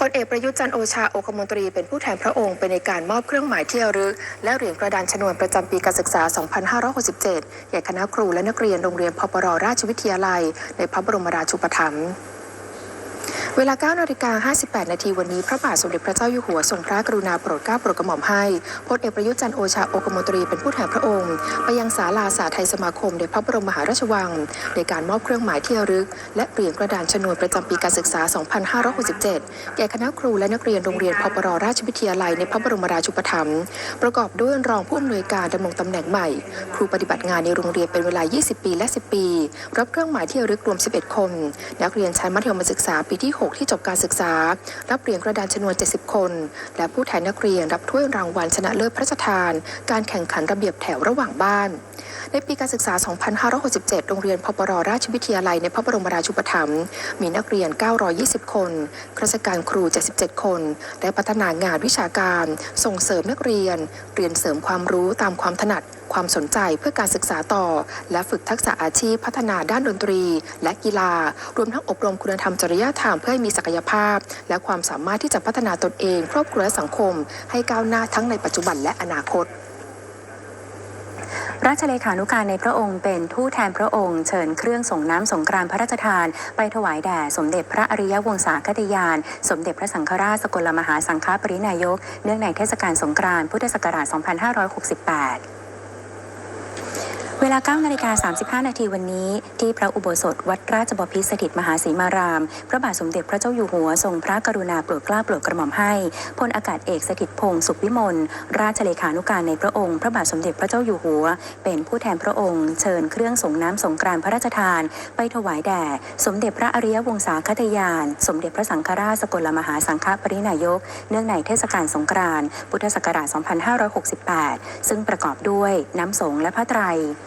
พลเอกประยุทธ์จันโอชาโอคมนตรีเป็นผู้แทนพระองค์ไปในการมอบเครื่องหมายที่ระลึก และเหรียญกระดานชนวนประจำปีการศึกษา 2567แก่คณะครูและนักเรียนโรงเรียนพปรราชวิทยาลัย ในพระบรมราชูปถัมภ์ เวลา9นาฬิกา58 นาทีวันนี้ พระบาทสมเด็จพระเจ้าอยู่หัวทรงพระกรุณาโปรดเกล้าโปรดกระหม่อมให้พลเอกประยุทธ์จันโอชาโองคมนตรีเป็นผู้แทนพระองค์ ไปยังศาลาสาไทยสมาคมในพระบรมมหาราชวัง ในการมอบเครื่องหมายที่ระลึก และเหรียญกระดานชนวนประจำปีการศึกษา 2567 แก่คณะครูและนักเรียนโรงเรียนพปรราชวิทยาลัยในพระบรมราชูปถัมภ์ประกอบด้วยรองผู้อำนวยการดำรงตำแหน่งใหม่ ครูปฏิบัติงานในโรงเรียนเป็นเวลา 20 ปีและ 10 ปี รับเครื่องหมายที่ระลึกรวม 11 คน นักเรียนชั้นมัธยมศึกษาปีที่6 ที่จบการศึกษา รับเหรียญกระดานชนวน 70 คน และผู้แทนนักเรียนรับถ้วยรางวัลชนะเลิศพระราชทาน การแข่งขันระเบียบแถวระหว่างบ้าน ในปีการศึกษา 2567 โรงเรียนพปรราชวิทยาลัยในพระบรมราชูปถัมภ์มีนักเรียน 920 คนข้าราชการครู 77 คน และพัฒนางานวิชาการ ส่งเสริมนักเรียน เรียนเสริมความรู้ตามความถนัด ความสนใจเพื่อการศึกษาต่อ และฝึกทักษะอาชีพพัฒนาด้านดนตรี และกีฬา รวมทั้งอบรมคุณธรรมจริยธรรมเพื่อให้มีศักยภาพ และความสามารถที่จะพัฒนาตนเอง ครอบครัวและสังคม ให้ก้าวหน้าทั้งในปัจจุบันและอนาคตราชเลขานุการในพระองค์เป็นผู้แทนพระองค์เชิญเครื่องส่งน้ำสงกรานพระราชทาน ไปถวายแด่สมเด็จพระอริยวงศาคตยาน สมเด็จพระสังฆราชสกลมหาสังฆปรินายก เนื่องในเทศกาลสงกรานต์พุทธศักราช 2568 เวลา9นาฬิกา35 นาทีวันนี้ ที่พระอุโบสถวัดราชบพิตรสถิตมหาศรีมาราม พระบาทสมเด็จพระเจ้าอยู่หัวทรงพระกรุณาโปรดเกล้าโปรดกระหม่อมให้พลอากาศเอกสถิตพงศ์สุขวิมลราชเลขานุการในพระองค์ พระบาทสมเด็จพระเจ้าอยู่หัว เป็นผู้แทนพระองค์ เชิญเครื่องส่งน้ำสงกรานต์พระราชทาน ไปถวายแด่ สมเด็จพระอริยวงศาคตยาน สมเด็จพระสังฆราชสกลมหาสังฆปรินายก เนื่องในเทศกาลสงกรานต์พุทธศักราช 2568 ซึ่งประกอบด้วยน้ำสงและพระไตร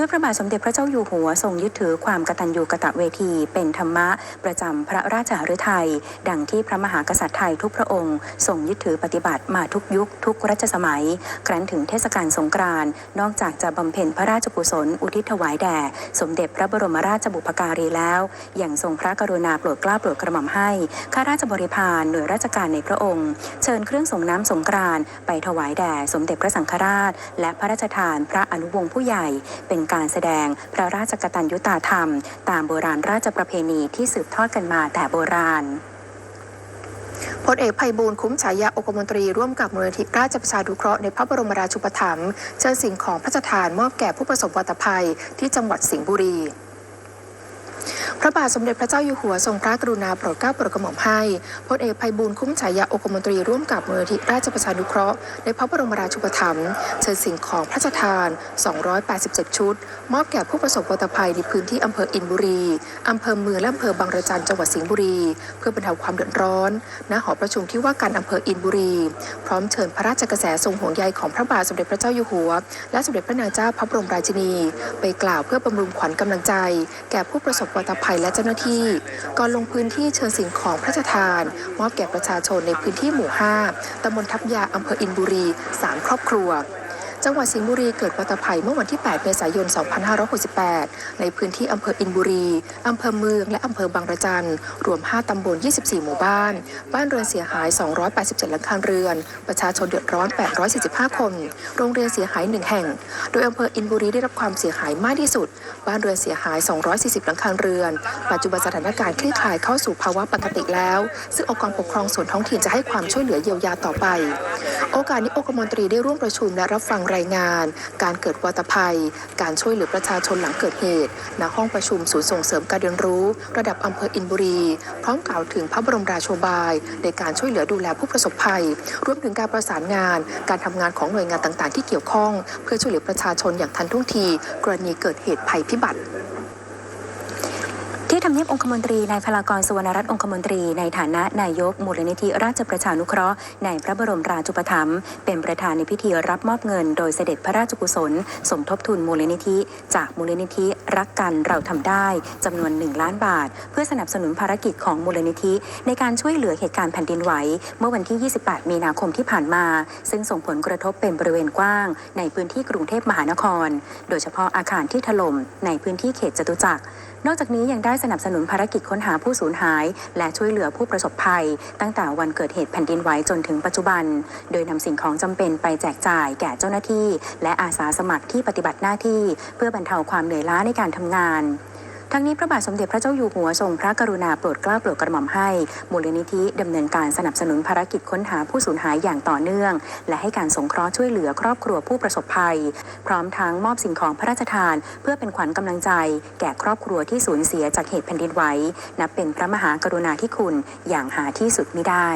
ด้วยพระบาทสมเด็จพระเจ้าอยู่หัวทรงยึดถือความกตัญญูกะตะเวที เป็นธรรมะประจำพระราชหฤทัยดังที่พระมหากษัตริย์ไทยทุกพระองค์ทรงยึดถือปฏิบัติมาทุกยุค ทุกรัชสมัย ครั้นถึงเทศกาลสงกรานต์นอกจากจะบำเพ็ญพระราชกุศลอุทิศถวายแด่สมเด็จพระบรมราชบุพการีแล้วอย่างทรงพระกรุณาโปรดเกล้าโปรดกระหม่อมให้ข้าราชบริพารหน่วยราชการในพระองค์ เชิญเครื่องส่งน้ำสงกรานต์ไปถวายแด่สมเด็จพระสังฆราช และพระราชทานพระอนุวงศ์ผู้ใหญ่เป็นการแสดงพระราชกตัญญุตาธรรม ตามโบราณราชประเพณีที่สืบทอดกันมาแต่โบราณพลเอกไพบูลคุ้มฉายาองคมนตรีร่วมกับมูลนิธิราชประชาดุเคราะห์ในพระบรมราชูปถัมภ์เชิญสิ่งของพระราชทานมอบแก่ผู้ประสบวัตภัยที่จังหวัดสิงห์บุรี พระบาทสมเด็จพระเจ้าอยู่หัวทรงพระกรุณาโปรดเกล้าโปรดกระหม่อมให้พลเอกไพบูลคุ้มฉายาองคมนตรีร่วมกับมูลนิธิราชประชานุเคราะห์ในพระบรมราชูปถัมภ์เชิญสิ่งของพระราชทาน 287 ชุด มอบแก่ผู้ประสบวัตภัยในพื้นที่อำเภออินบุรีอำเภอเมืองและอำเภอบางระจันจังหวัดสิงห์บุรี เพื่อบรรเทาความเดือดร้อนณหอประชุมที่ว่าการอำเภออินบุรี พร้อมเชิญพระราชกระแสทรงห่วงใยของพระบาทสมเด็จพระเจ้าอยู่หัว และสมเด็จพระนางเจ้าพระบรมราชินี ไปกล่าวเพื่อบำรุงขวัญกำลังใจ แก่ผู้ประสบวัตภัยและเจ้าหน้าที่ก่อนลงพื้นที่เชิญสิ่งของพระราชทาน มอบแก่ประชาชนในพื้นที่หมู่ 5ตำบลทับยาอำเภออินบุรี 3 ครอบครัว จังหวัดสิงห์บุรีเกิดวัตภัยเมื่อวันที่ 8 เมษายน 2568 ในพื้นที่อำเภออินบุรี อำเภอเมือง และอำเภอบางระจัน รวม 5 ตำบล 24 หมู่บ้าน บ้านเรือนเสียหาย 287 หลังคาเรือน ประชาชนเดือดร้อน 845 คน โรงเรียนเสียหาย 1 แห่ง โดยอำเภออินบุรีได้รับความเสียหายมากที่สุด บ้านเรือนเสียหาย 240 หลังคาเรือน ปัจจุบันสถานการณ์คลี่คลายเข้าสู่ภาวะปกติแล้ว ซึ่งองค์กรปกครองส่วนท้องถิ่นจะให้ความช่วยเหลือเยียวยาต่อไป โอกาสนี้องคมนตรีได้ร่วมประชุมและรับฟังรายงาน การเกิดวัตภัย การช่วยเหลือประชาชนหลังเกิดเหตุ ณ ห้องประชุมศูนย์ส่งเสริมการเรียนรู้ ระดับอำเภออินบุรี พร้อมกล่าวถึงพระบรมราโชบาย ในการช่วยเหลือดูแลผู้ประสบภัย รวมถึงการประสานงาน การทำงานของหน่วยงานต่างๆ ที่เกี่ยวข้อง เพื่อช่วยเหลือประชาชนอย่างทันท่วงที กรณีเกิดเหตุภัยพิบัติ ที่ทำเนียบองคมนตรีนายพลากรสุวรรณรัตน์องคมนตรี ในฐานะนายกมูลนิธิราชประชานุเคราะห์ในพระบรมราชูปถัมภ์เป็นประธานในพิธีรับมอบเงิน โดยเสด็จพระราชกุศล สมทบทุนมูลนิธิ จากมูลนิธิรักกันเราทำได้จำนวน 1 ล้านบาท เพื่อสนับสนุนภารกิจของมูลนิธิ ในการช่วยเหลือเหตุการณ์แผ่นดินไหว เมื่อวันที่ 28 มีนาคมที่ผ่านมา ซึ่งส่งผลกระทบเป็นบริเวณกว้าง ในพื้นที่กรุงเทพมหานคร โดยเฉพาะอาคารที่ถล่มในพื้นที่เขตจตุจักรนอกจากนี้ยังได้สนับสนุนภารกิจค้นหาผู้สูญหาย และช่วยเหลือผู้ประสบภัย ตั้งแต่วันเกิดเหตุแผ่นดินไหวจนถึงปัจจุบัน โดยนำสิ่งของจำเป็นไปแจกจ่ายแก่เจ้าหน้าที่ และอาสาสมัครที่ปฏิบัติหน้าที่ เพื่อบรรเทาความเหนื่อยล้าในการทำงาน ทั้งนี้พระบาทสมเด็จพระเจ้าอยู่หัวทรงพระกรุณาโปรดเกล้าโปรดกระหม่อมให้ มูลนิธิดำเนินการสนับสนุนภารกิจค้นหาผู้สูญหายอย่างต่อเนื่อง และให้การสงเคราะห์ช่วยเหลือครอบครัวผู้ประสบภัย พร้อมทั้งมอบสิ่งของพระราชทาน เพื่อเป็นขวัญกำลังใจ แก่ครอบครัวที่สูญเสียจากเหตุแผ่นดินไหวนับเป็นพระมหากรุณาธิคุณอย่างหาที่สุดมิได้